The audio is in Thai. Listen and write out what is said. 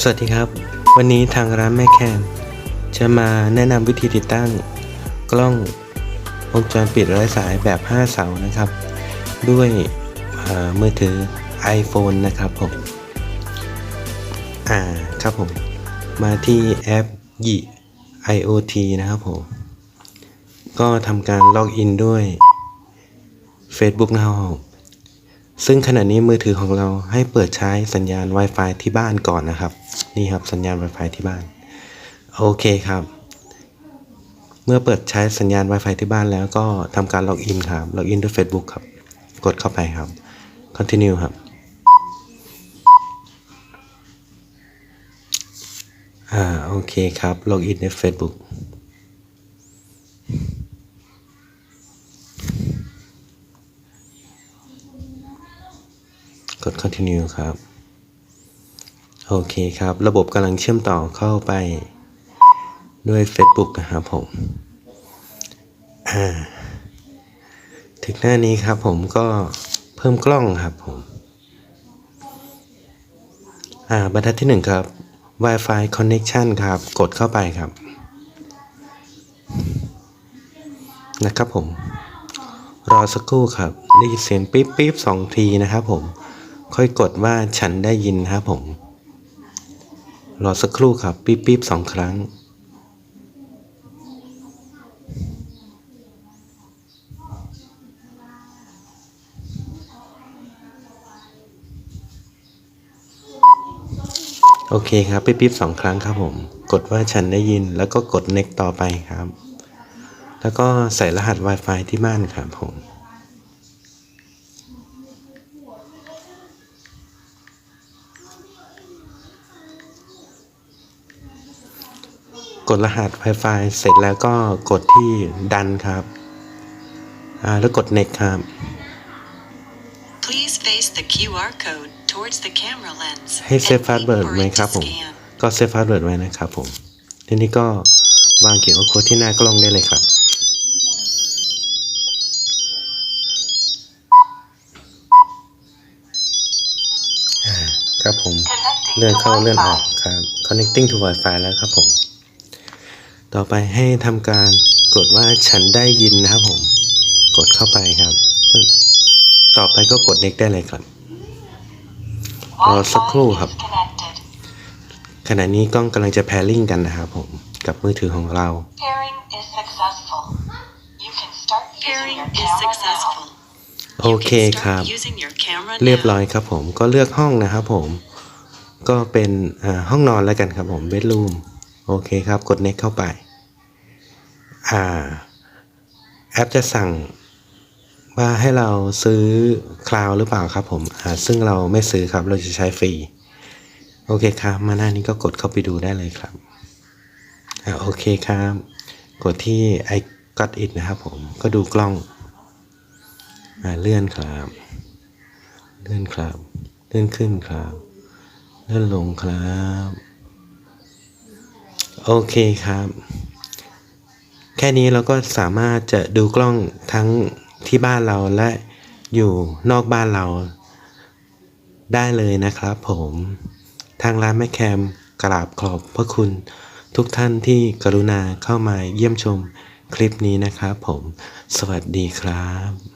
สวัสดีครับ วันนี้ทางร้านแม่แคนจะมาแนะนำวิธีติดตั้งกล้องวงจรปิดไร้สายแบบ 5 เสานะครับ ด้วยมือถือ iPhone นะครับผมอ่าครับผมมาที่แอปยิ IoT นะครับผม ก็ทำการล็อกอินด้วย Facebook นะครับผม ซึ่งขณะนี้มือถือของเราให้เปิดใช้สัญญาณ Wi-Fi ที่บ้านก่อนนะครับ นี่ครับสัญญาณ Wi-Fi ที่บ้าน โอเคครับ เมื่อเปิดใช้สัญญาณ Wi-Fi ที่บ้านแล้วก็ทำการล็อกอินครับล็อกอินด้วย Facebook ครับ กดเข้าไปครับ continue ครับอ่าโอเคครับล็อกอินใน Facebook กด continue ครับ โอเคครับ ระบบกำลังเชื่อมต่อเข้าไปด้วย Facebook นะครับผม อ่า ถึงหน้านี้ครับผมก็เพิ่มกล้องครับผม อ่า บรรทัดที่หนึ่งครับ Wi-Fi connection ครับ กดเข้าไปครับ นะครับผม รอสักครู่ครับ ได้ยินเสียงปิ๊บปิ๊บสองทีนะครับผม ค่อยกดว่าฉันได้ยินครับผม รอสักครู่ครับปิ๊บปิ๊บสองครั้ง โอเคครับปิ๊บปิ๊บสองครั้งครับผม กดว่าฉันได้ยินแล้วก็กด next ต่อไปครับ แล้วก็ใส่รหัส Wi-Fi ที่บ้านครับผม กดรหัส Wi-Fi เสร็จแล้วก็กดที่ดันครับอ่าแล้วกด next ครับ Please face the QR code towards the camera lens ให้เซฟ and พาส wait เวิร์ด for ไหม it ครับ to ผม scan. ก็เซฟพาสเวิร์ดไว้นะครับผม ทีนี้ก็วางเกี่ยวกับโค้ดที่หน้ากล้องได้เลยครับอ่าครับผม เลื่อนเข้าเลื่อนออกครับ connecting to Wi-Fi แล้วครับผม ต่อไปให้ทำการกดว่าฉันได้ยินนะครับผม กดเข้าไปครับปึ๊บต่อไปก็กด next ได้เลยครับรอสักครู่ครับ ขณะนี้กล้องกำลังจะแพริ่งกันนะครับผม กับมือถือของเรา Pairing is successful. You can start using Pairing your is camera now. successful. โอ You เค can ครับ start using your camera เรียบ now. ร้อยครับผมก็เลือกห้องนะครับผม ก็เป็นอ่าห้องนอนแล้วกันครับผม bedroom โอเคครับ กด next เข้าไปอ่าแอปจะสั่งว่าให้เราซื้อคลาวหรือเปล่าครับผมอ่าซึ่งเราไม่ซื้อครับเราจะใช้ฟรี โอเคครับ มาหน้านี้ก็กดเข้าไปดูได้เลยครับอ่าโอเคครับ กดที่ I got it นะครับผมก็ดูกล้องอ่าเลื่อนครับ เลื่อนครับ เลื่อนขึ้นครับ เลื่อนลงครับ โอเคครับ แค่นี้เราก็สามารถจะดูกล้องทั้งที่บ้านเราและอยู่นอกบ้านเราได้เลยนะครับผมทางร้านแม่แคมกราบขอบพระคุณทุกท่านที่กรุณาเข้ามาเยี่ยมชมคลิปนี้นะครับผม สวัสดีครับ